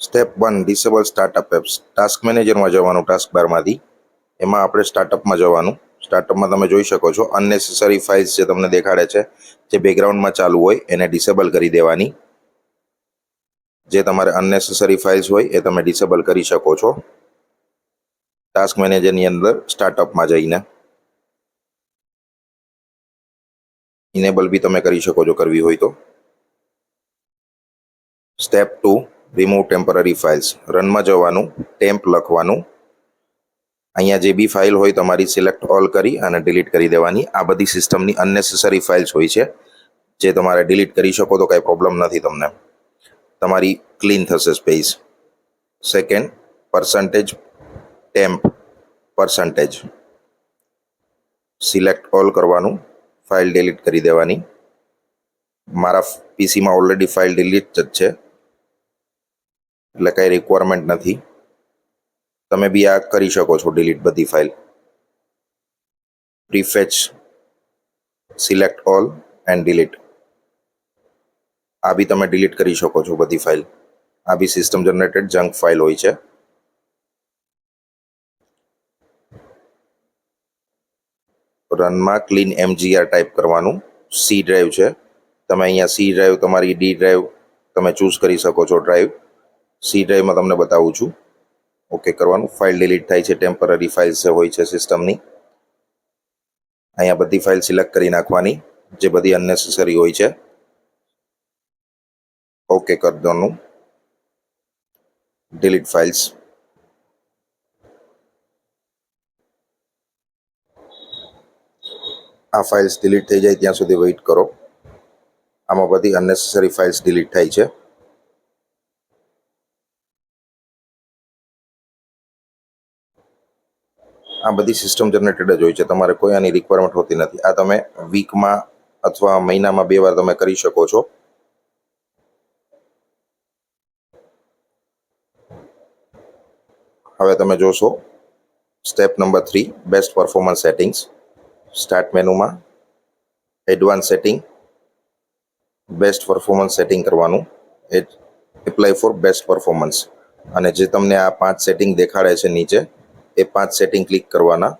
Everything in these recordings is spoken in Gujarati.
Step one, disable startup apps. Task મેનેજરમાં જવાનું, ટાસ્ક બારમાંથી. એમાં આપણે સ્ટાર્ટઅપમાં જવાનું. સ્ટાર્ટઅપમાં તમે જોઈ શકો છો અનનેસેસરી ફાઇલ્સ જે તમને દેખાડે છે, જે બેકગ્રાઉન્ડમાં ચાલુ હોય, એને ડિસેબલ કરી દેવાની. જે તમારે અનનેસેસરી ફાઇલ્સ હોય, એ તમે ડિસેબલ કરી શકો છો. ટાસ્ક મેનેજરની અંદર સ્ટાર્ટઅપમાં જઈને. ઇનેબલ બી તમે કરી શકો છો કરવી હોય તો. Step two remove temporary files રનમાં જવાનું ટેમ્પ લખવાનું. અહીંયા જે બી ફાઇલ હોય તમારી સિલેક્ટ ઓલ કરી અને ડિલીટ કરી દેવાની. આ બધી સિસ્ટમની અનનેસેસરી ફાઇલ્સ હોય છે. જે તમારે ડિલીટ કરી શકો તો કાંઈ પ્રોબ્લેમ નથી તમને. તમારી ક્લીન થશે space second percentage temp percentage select all કરવાનું. ફાઇલ ડિલીટ કરી દેવાની. મારા પીસીમાં ઓલરેડી ફાઇલ ડિલીટ જ છે. એટલે કંઈ રિક્વાયરમેન્ટ નથી. તમે બી આ કરી શકો છો ડિલીટ બધી file prefetch select all and delete આ બી તમે ડિલીટ કરી શકો છો બધી ફાઇલ આ બી સિસ્ટમ જનરેટેડ જંક ફાઇલ હોય છે. રનમાં ક્લીન એમજીઆર ટાઈપ કરવાનું. સી ડ્રાઈવ છે. તમે અહીંયા સી ડ્રાઈવ તમારી ડી ડ્રાઈવ તમે ચૂઝ કરી શકો છો ડ્રાઈવ સી ડ્રાઈવમાં તમને બતાવું છું. ઓકે કરવાનું. ફાઇલ ડિલીટ થાય છે ટેમ્પરરી ફાઇલ્સ હોય છે સિસ્ટમની અહીંયા બધી ફાઇલ સિલેક્ટ કરી નાખવાની, જે બધી અનનેસેસરી હોય છે. ઓકે કરી દેવાનું ડિલીટ ફાઇલ્સ આ ફાઇલ્સ ડિલીટ થઈ જાય ત્યાં સુધી વેઇટ કરો. આમાં બધી અનનેસેસરી ફાઇલ્સ ડિલીટ થાય છે. આ બધી સિસ્ટમ જનરેટેડ જ હોય છે. તમારે કોઈ આની રિક્વાયરમેન્ટ હોતી નથી. આ તમે વીકમાં અથવા મહિનામાં બે વાર તમે કરી શકો છો. હવે તમે જોશો step number three best performance settings start મેનુમાં advance setting best performance setting કરવાનું. એપ્લાય ફોર બેસ્ટ પરફોર્મન્સ અને જે તમને આ પાંચ સેટિંગ દેખાડે છે નીચે એ પાંચ સેટિંગ ક્લિક કરવાના.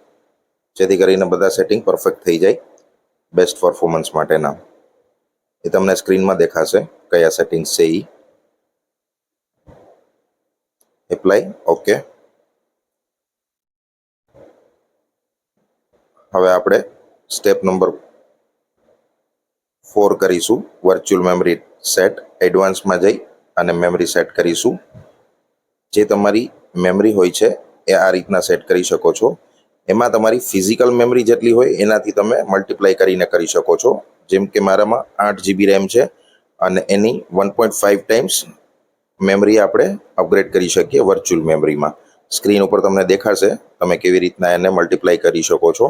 જેથી કરીને બધા સેટિંગ પરફેક્ટ થઈ જાય બેસ્ટ પરફોર્મન્સ માટેના. એ તમને સ્ક્રીનમાં દેખાશે કયા સેટિંગ્સ છે એ એપ્લાય ઓકે હવે આપણે સ્ટેપ નંબર ફોર કરીશું. વર્ચ્યુઅલ મેમરી સેટ એડવાન્સમાં જઈ અને મેમરી સેટ કરીશું. જે તમારી મેમરી હોય છે એ આ રીતના સેટ કરી શકો છો. એમાં તમારી ફિઝિકલ મેમરી જેટલી હોય, એનાથી તમે મલ્ટીપ્લાય કરીને કરી શકો છો. જેમ કે મારામાં આઠ જીબી રેમ છે અને એની one point five times memory આપણે અપગ્રેડ કરી શકીએ વર્ચ્યુઅલ મેમરીમાં સ્ક્રીન ઉપર તમને દેખાશે તમે કેવી રીતના એને મલ્ટીપ્લાય કરી શકો છો.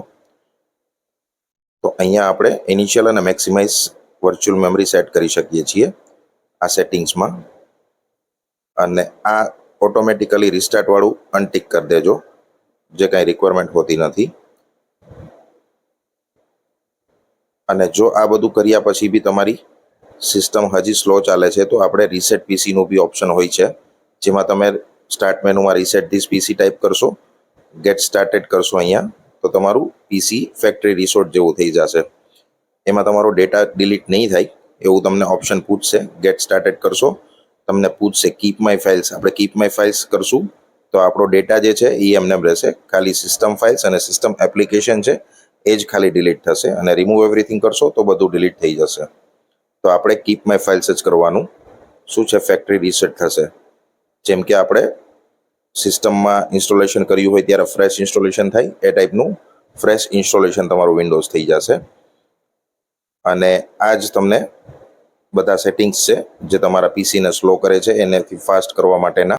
તો અહીંયા આપણે ઇનિશિયલ અને મેક્સિમાઇઝ વર્ચ્યુઅલ મેમરી સેટ કરી શકીએ છીએ આ સેટિંગ્સમાં અને આ ઓટોમેટિકલી રિસ્ટાર્ટ વાળું અનટિક કરી દેજો. જે કાંઈ રિક્વાયરમેન્ટ હોતી નથી. અને જો આ બધું કર્યા પછી બી તમારી સિસ્ટમ હજી સ્લો ચાલે છે, તો આપણે રીસેટ પીસીનું બી ઓપ્શન હોય છે. જેમાં તમે સ્ટાર્ટ મેનુમાં રીસેટ ધીસ પીસી ટાઈપ કરશો ગેટ સ્ટાર્ટેડ કરશો અહીંયા, તો તમારું પીસી ફેક્ટરી રિસોર્ટ જેવું થઈ જશે. એમાં તમારો ડેટા ડિલીટ નહીં થાય, એવું તમને ઓપ્શન પૂછશે ગેટ સ્ટાર્ટેડ કરશો. તમને પૂછશે કીપ માય ફાઇલ્સ આપણે કીપ માય ફાઇલ્સ કરશું, તો આપણો ડેટા જે છે એ એમને રહેશે. ખાલી સિસ્ટમ ફાઇલ્સ અને સિસ્ટમ એપ્લિકેશન છે, એ જ ખાલી ડિલીટ થશે અને રિમૂવ એવરીથિંગ કરશો, તો બધું ડિલીટ થઈ જશે. તો આપણે કીપ માય ફાઇલ્સ જ કરવાનું. શું છે? ફેક્ટરી રીસેટ થશે. જેમ કે આપણે સિસ્ટમમાં ઇન્સ્ટોલેશન કર્યું હોય ત્યારે ફ્રેશ ઇન્સ્ટોલેશન થાય, એ ટાઈપનું ફ્રેશ ઇન્સ્ટોલેશન તમારું વિન્ડોઝ થઈ જશે. અને આ જ તમને બધા સેટિંગ્સ છે જે તમારા પીસીને સ્લો કરે છે એનેથી ફાસ્ટ કરવા માટેના